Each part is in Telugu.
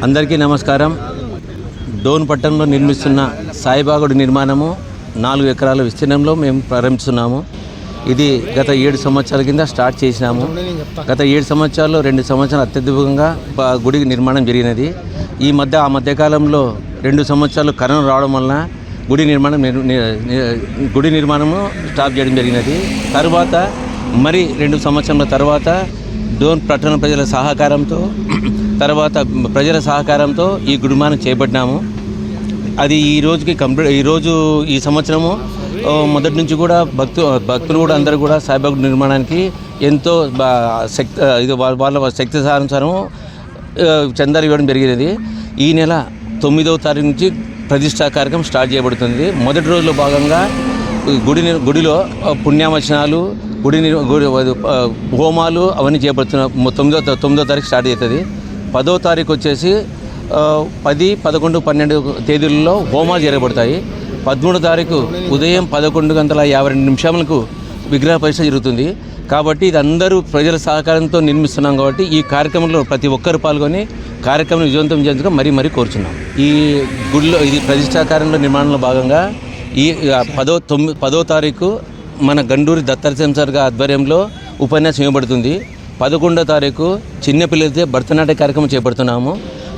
అందరికీ నమస్కారం. డోన్ పట్టణంలో నిర్మిస్తున్న సాయిబాగుడి నిర్మాణము నాలుగు ఎకరాల విస్తీర్ణంలో మేము ప్రారంభిస్తున్నాము. ఇది గత ఏడు సంవత్సరాల కింద స్టార్ట్ చేసినాము. గత ఏడు సంవత్సరాల్లో రెండు సంవత్సరాలు అత్యద్భుతంగా గుడి నిర్మాణం జరిగినది. ఈ మధ్య ఆ మధ్యకాలంలో రెండు సంవత్సరాలు కరోనా రావడం వలన గుడి నిర్మాణం గుడి నిర్మాణము స్టాప్ చేయడం జరిగినది. తరువాత మరి రెండు సంవత్సరాల తర్వాత డోన్ పట్టణ ప్రజల సహకారంతో తర్వాత ప్రజల సహకారంతో ఈ గుడిమానం చేపట్టినాము. అది ఈ రోజుకి కంప్లీట్ ఈ రోజు ఈ సంవత్సరము మొదటి నుంచి కూడా భక్తు భక్తులు కూడా అందరూ కూడా సాయిబాబు నిర్మాణానికి ఎంతో బా- శక్తి ఇది వాళ్ళ వాళ్ళ శక్తి సారానుసారం చందాలు ఇవ్వడం జరిగినది. ఈ నెల తొమ్మిదవ తారీఖు నుంచి ప్రతిష్టా కార్యక్రమం స్టార్ట్ చేయబడుతుంది. మొదటి రోజులో భాగంగా ఈ గుడి గుడిలో పుణ్యావచనాలు గుడి గుడి హోమాలు అవన్నీ చేపడుతున్న తొమ్మిదో తొమ్మిదో తారీఖు స్టార్ట్ అవుతుంది. పదో తారీఖు వచ్చేసి పది పదకొండు పన్నెండు తేదీలలో హోమాలు జరగబడతాయి. పదమూడో తారీఖు ఉదయం పదకొండు గంటల యాభై రెండు నిమిషాలకు విగ్రహ పరీక్ష జరుగుతుంది. కాబట్టి ఇది అందరూ ప్రజల సహకారంతో నిర్మిస్తున్నాం కాబట్టి ఈ కార్యక్రమంలో ప్రతి ఒక్కరు పాల్గొని కార్యక్రమం విజయవంతం చేయించడం మరీ మరీ కోరుచున్నాం. ఈ గుడిలో ఇది ప్రతిష్టాకారంలో నిర్మాణంలో భాగంగా ఈ పదో తొమ్మిది పదో తారీఖు మన గండూరి దత్తరసింహ సార్ గారి ఆధ్వర్యంలో ఉపన్యాసం ఇవ్వబడుతుంది. పదకొండో తారీఖు చిన్నపిల్లలతో భరతనాట్య కార్యక్రమం చేపడుతున్నాము.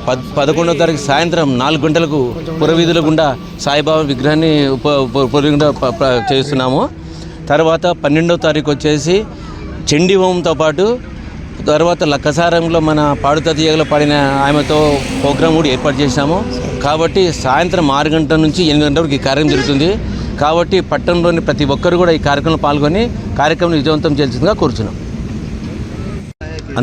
పద్ పదకొండో తారీఖు సాయంత్రం నాలుగు గంటలకు పురవీధుల గుండా సాయిబాబా విగ్రహాన్ని ఉప పురవీధుల చేస్తున్నాము. తర్వాత పన్నెండో తారీఖు వచ్చేసి చండీ హోమంతో పాటు తర్వాత లక్కసారంలో మన పాడుత తీయగల పాడిన ఆమెతో ప్రోగ్రాం కూడా ఏర్పాటు చేశాము. కాబట్టి సాయంత్రం ఆరు గంటల నుంచి ఎనిమిది గంటల వరకు ఈ కార్యక్రమం జరుగుతుంది. కాబట్టి పట్టణంలోని ప్రతి ఒక్కరు కూడా ఈ కార్యక్రమంలో పాల్గొని కార్యక్రమం విజయవంతం చేయాల్సిందిగా కోరుచున్నాం.